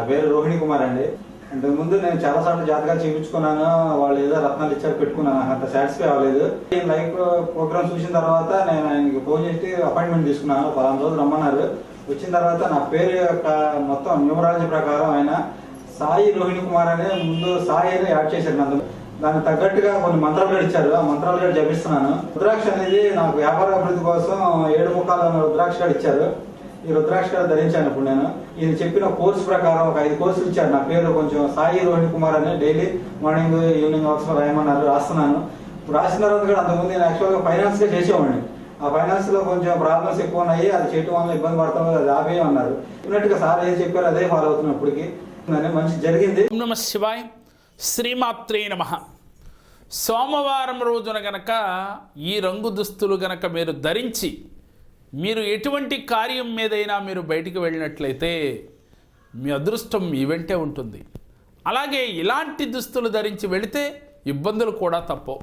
నా పేరు రోహిణి కుమార్ అండి. ఇంతకు ముందు నేను చాలా సార్లు జాతకాలు చేయించుకున్నాను. వాళ్ళు ఏదో రత్నాలు ఇచ్చారు పెట్టుకున్నాను. నాకు అంత సాటిస్ఫై అవ్వలేదు. నేను లైవ్ ప్రోగ్రామ్ చూసిన తర్వాత నేను ఆయనకి ఫోన్ చేసి అపాయింట్మెంట్ తీసుకున్నాను. పలానా రోజులు రమ్మన్నారు. వచ్చిన తర్వాత నా పేరు యొక్క మొత్తం న్యూమరాలజీ ప్రకారం ఆయన సాయి రోహిణి కుమార్ అనే ముందు సాయి అని యాడ్ చేశారు నన్ను. దానికి తగ్గట్టుగా కొన్ని మంత్రాలు కూడా ఇచ్చారు. ఆ మంత్రాలు కూడా జపిస్తున్నాను. రుద్రాక్ష అనేది నాకు వ్యాపార అభివృద్ధి కోసం ఏడు ముఖాలు రుద్రాక్ష కూడా ఇచ్చారు. ఈ రుద్రాక్ష ధరించాను ఇప్పుడు నేను ఇది చెప్పిన కోర్సు ప్రకారం ఒక ఐదు కోర్సులు ఇచ్చారు. నా పేరు కొంచెం సాయి రోహిణి కుమార్ అని డైలీ మార్నింగ్ ఈవినింగ్ అవర్స్ రాయమన్నారు రాస్తున్నాను. ఇప్పుడు రాసిన తర్వాత కూడా అంతకుముందు నేను యాక్చువల్గా ఫైనాన్స్గా చేసేవాడిని. ఆ ఫైనాన్స్లో కొంచెం ప్రాబ్లమ్స్ ఎక్కువ ఉన్నాయి. అది చేయటం వల్ల ఇబ్బంది పడతాం అది ఆపేయమన్నారు. ఉన్నట్టుగా సార్ ఏం చెప్పారు అదే ఫాలో అవుతున్నాం ఇప్పటికి. మంచి జరిగింది. నమ శివాయ్. శ్రీమాత్రే నమ. సోమవారం రోజున గనక ఈ రంగు దుస్తులు గనక మీరు ధరించి మీరు ఎటువంటి కార్యం మీదైనా మీరు బయటికి వెళ్ళినట్లయితే మీ అదృష్టం మీ వెంటే ఉంటుంది. అలాగే ఇలాంటి దుస్తులు ధరించి వెళితే ఇబ్బందులు కూడా తప్పవు.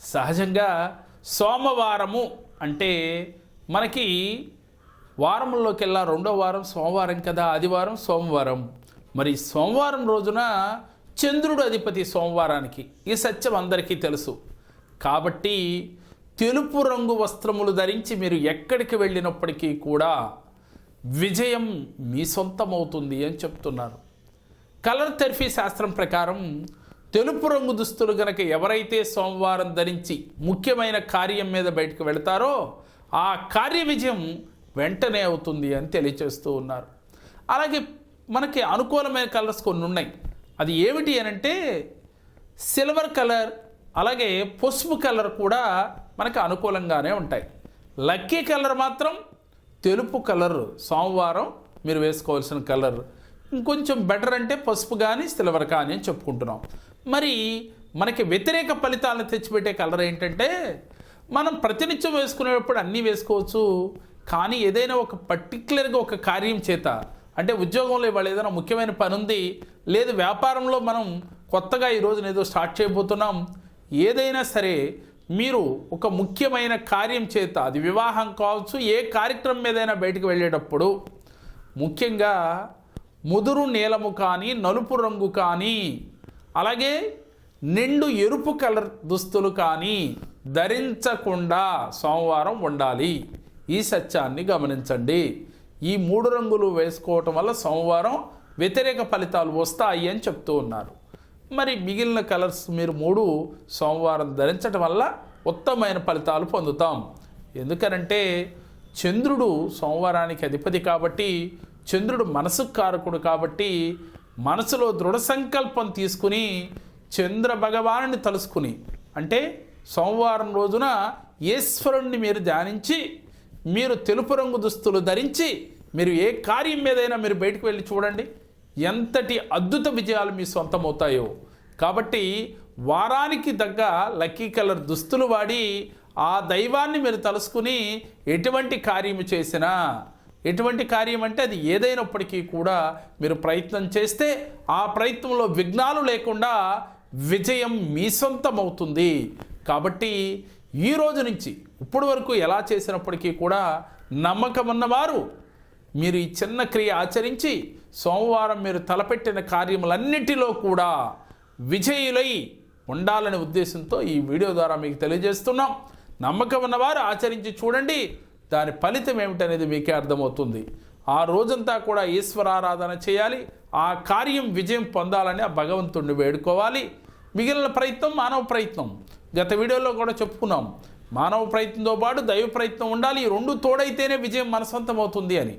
సహజంగా సోమవారము అంటే మనకి వారంలోకెల్లా రెండో వారం సోమవారం కదా ఆదివారం సోమవారం. మరి సోమవారం రోజున చంద్రుడు అధిపతి సోమవారానికి. ఈ సత్యం అందరికీ తెలుసు. కాబట్టి తెలుపు రంగు వస్త్రములు ధరించి మీరు ఎక్కడికి వెళ్ళినప్పటికీ కూడా విజయం మీ సొంతమవుతుంది అని చెప్తున్నారు. కలర్ థెరపీ శాస్త్రం ప్రకారం తెలుపు రంగు దుస్తులు గనక ఎవరైతే సోమవారం ధరించి ముఖ్యమైన కార్యం మీద బయటకు వెళతారో ఆ కార్య విజయం వెంటనే అవుతుంది అని తెలియచేస్తూ ఉన్నారు. అలాగే మనకి అనుకూలమైన కలర్స్ కొన్ని ఉన్నాయి. అది ఏమిటి అని అంటే సిల్వర్ కలర్ అలాగే పసుపు కలర్ కూడా మనకు అనుకూలంగానే ఉంటాయి. లక్కీ కలర్ మాత్రం తెలుపు కలర్ సోమవారం మీరు వేసుకోవాల్సిన కలర్. ఇంకొంచెం బెటర్ అంటే పసుపు కానీ సిల్వర్ కానీ అని చెప్పుకుంటున్నాం. మరి మనకి వ్యతిరేక ఫలితాలను తెచ్చిపెట్టే కలర్ ఏంటంటే మనం ప్రతినిత్యం వేసుకునేటప్పుడు అన్నీ వేసుకోవచ్చు. కానీ ఏదైనా ఒక పర్టికులర్గా ఒక కార్యం చేత అంటే ఉద్యోగంలో ఇవాళ ఏదైనా ముఖ్యమైన పని ఉంది లేదు వ్యాపారంలో మనం కొత్తగా ఈ రోజున ఏదో స్టార్ట్ చేయబోతున్నాం ఏదైనా సరే మీరు ఒక ముఖ్యమైన కార్యం చేత అది వివాహం కావచ్చు ఏ కార్యక్రమం మీదైనా బయటకు వెళ్ళేటప్పుడు ముఖ్యంగా ముదురు నీలము కానీ నలుపు రంగు కానీ అలాగే నిండు ఎరుపు కలర్ దుస్తులు కానీ ధరించకుండా సోమవారం ఉండాలి. ఈ సత్యాన్ని గమనించండి. ఈ మూడు రంగులు వేసుకోవటం వల్ల సోమవారం వ్యతిరేక ఫలితాలు వస్తాయి అని చెప్తూ ఉన్నారు. మరి మిగిలిన కలర్స్ మీరు మూడు సోమవారం ధరించటం వల్ల ఉత్తమమైన ఫలితాలు పొందుతాం. ఎందుకనంటే చంద్రుడు సోమవారానికి అధిపతి కాబట్టి చంద్రుడు మనసుకు కారకుడు కాబట్టి మనసులో దృఢ సంకల్పం తీసుకుని చంద్ర భగవానుని తలుసుకుని అంటే సోమవారం రోజున ఈశ్వరుణ్ణి మీరు ధ్యానించి మీరు తెలుపు రంగు దుస్తులు ధరించి మీరు ఏ కార్యం మీదైనా మీరు బయటకు వెళ్ళి చూడండి. ఎంతటి అద్భుత విజయాలు మీ సొంతమవుతాయో. కాబట్టి వారానికి తగ్గ లక్కీ కలర్ దుస్తులు వాడి ఆ దైవాన్ని మీరు తలుసుకుని ఎటువంటి కార్యము చేసినా ఎటువంటి కార్యం అంటే అది ఏదైనప్పటికీ కూడా మీరు ప్రయత్నం చేస్తే ఆ ప్రయత్నంలో విఘ్నాలు లేకుండా విజయం మీ సొంతమవుతుంది. కాబట్టి ఈ రోజు నుంచి ఇప్పటి వరకు ఎలా చేసినప్పటికీ కూడా నమ్మకం ఉన్నవారు మీరు ఈ చిన్న క్రియ ఆచరించి సోమవారం మీరు తలపెట్టిన కార్యములన్నిటిలో కూడా విజయులై ఉండాలనే ఉద్దేశంతో ఈ వీడియో ద్వారా మీకు తెలియజేస్తున్నాం. నమ్మకం ఉన్నవారు ఆచరించి చూడండి. దాని ఫలితం ఏమిటనేది మీకే అర్థమవుతుంది. ఆ రోజంతా కూడా ఈశ్వరారాధన చేయాలి. ఆ కార్యం విజయం పొందాలని ఆ భగవంతుడిని వేడుకోవాలి. మిగిలిన ప్రయత్నం మానవ ప్రయత్నం. గత వీడియోలో కూడా చెప్పుకున్నాం. మానవ ప్రయత్నంతో పాటు దైవ ప్రయత్నం ఉండాలి. ఈ రెండు తోడైతేనే విజయం మన అవుతుంది అని.